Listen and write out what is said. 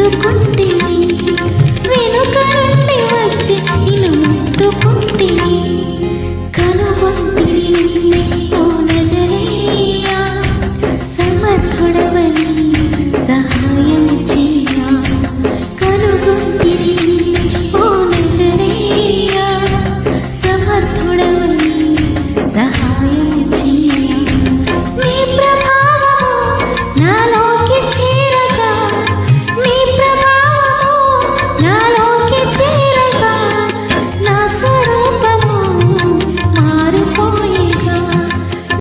ముట్టుకుంటివి వెనుక నుండి వచ్చి నిన్ను ముట్టుకుంటివి కనుగొంటు